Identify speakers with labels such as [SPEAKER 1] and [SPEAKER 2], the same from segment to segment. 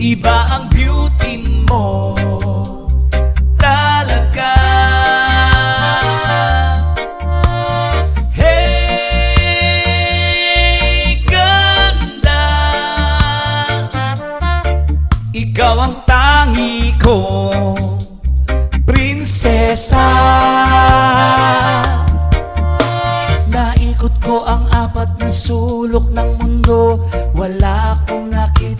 [SPEAKER 1] Iba ang beauty mo. Talaga. Hey, ganda. Ikaw ang tangi ko Prinsesa. Naikot ko ang apat na sulok ng mundo. Wala akong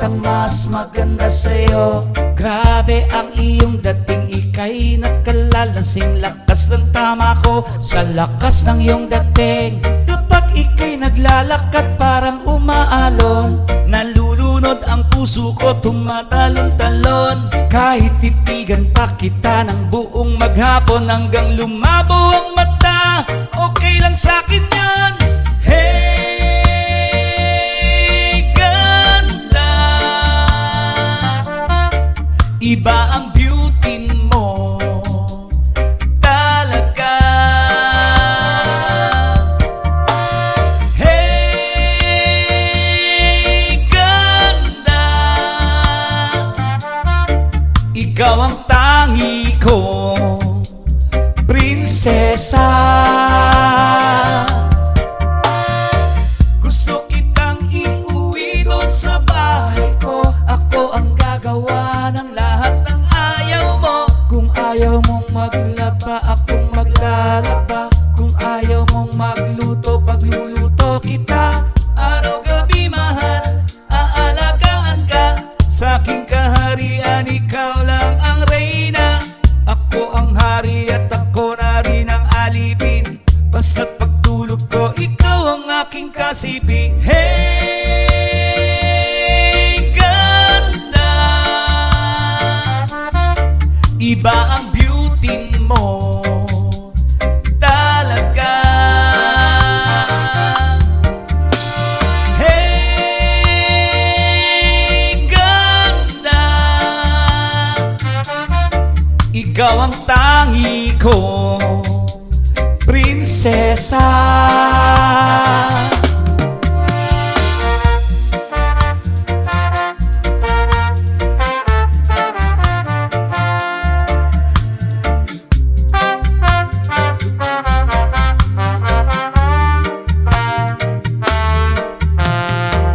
[SPEAKER 1] nakita mas maganda sa'yo. Grabe ang iyong dating Ika'y nakalalasing lakas ng tama ko. Sa lakas ng iyong dating Kapag ika'y naglalakad parang umaalon. Nalulunod ang puso ko tumatalon-talon. Kahit titigan pa kita ng buong maghapon Hanggang lumabo ang mata Okay lang sa'kin yun. Hey, Iba ang beauty mo. Talaga. Hey, ganda. Ikaw ang tangi ko Prinsesa ayaw mong maglaba, akong maglalaba. Kung ayaw mong magluto, pagluluto kita. Araw-gabi mahal, aalagaan ka. Sa aking kaharian, ikaw lang ang reyna. Ako ang hari at ako na rin ang alipin. Basta't pagtulog ko, ikaw ang aking kasiping Ikaw ang tangi ko Prinsesa.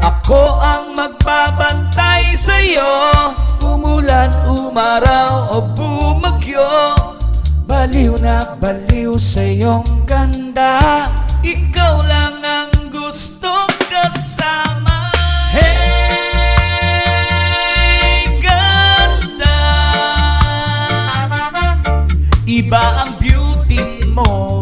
[SPEAKER 1] Ako ang magbabantay sa'yo Umulan, umaraw Baliw na baliw sa iyong ganda. Ikaw lang ang gustong kasama. Hey, ganda! Iba ang beauty mo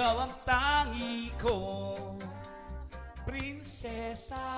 [SPEAKER 1] Ikaw ang tangi ko Prinsesa